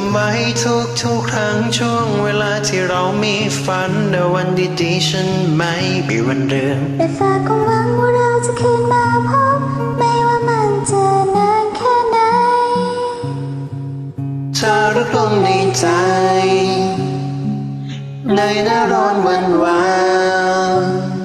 ำไว้ทุกทุกๆครั้งช่วงเวลาที่เรามีฝันแต่วันดีๆฉันไม่มีวันเรืองได้ฝากความหวังว่าเราจะคืนมาพบไม่ว่ามันจะนานแค่ไหนเธอรึกลงในใจ ในหน้าร้อนวันวาน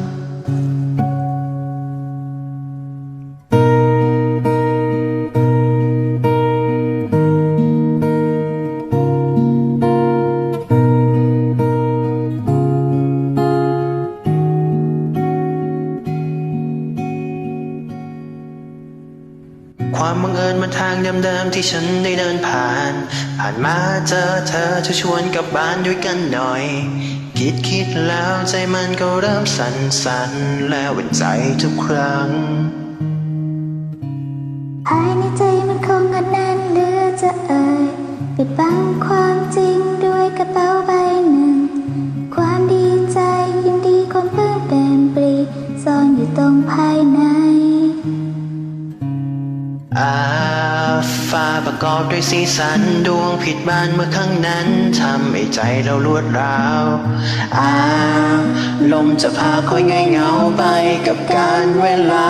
ความบังเอิญมันทางเดิมๆที่ฉันได้เดินผ่าน ผ่านมาเจอเธอจะชวนกลับบ้านด้วยกันหน่อย คิดคิดแล้วใจมันก็เริ่มสั่นสั่นและหวันใจทุกครั้งภายในใจมันคงอัดแน่นเหลือจะเอ่ยปิดบังความจริงด้วยกระเป๋าใบหนึ่ง ความดีใจยินดีความปลื้มเป็นปรีซ่อนอยู่ตรงภายใน อาฟ้าประกอบด้วยสีสันดวงผิดบ้านเมื่อครั้งนั้นทำให้ใจเราลวดราวอาลมจะพาคอยง่ายเหงาไปกับการเวลา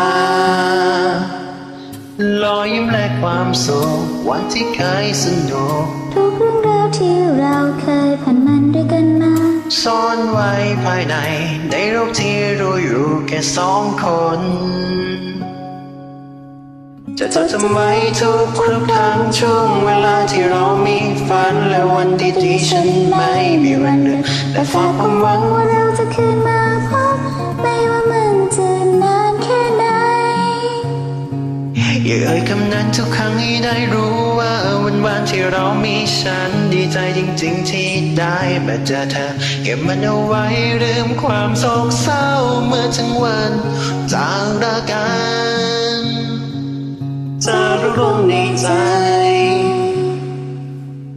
รอยยิ้มและความสุขวันที่เคยสนุกทุกเรื่องราวที่เราเคยผ่านมันด้วยกันมาซ่อนไว้ภายในในโลกที่รู้อยู่แค่สองคน จะจดจำไว้ทุกครั้งครั้งช่วงเวลาที่เรามีฝันและวันดีๆฉันไม่มีวันเลือนและฝากความหวังว่าเราจะคืนมาพบไม่ว่ามันจะนานแค่ไหนอย่าเอ่ยคำนั้นทุกครั้งให้ได้รู้ว่าวันวันที่เรามีฉันดีใจจริง ๆ ที่ได้มาเจอเธอเก็บมันเอาไว้ลืมความโศกเศร้าเมื่อถึงวันจากรากัน จะรู้ลงในใจ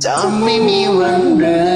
จะไม่มีวันเรื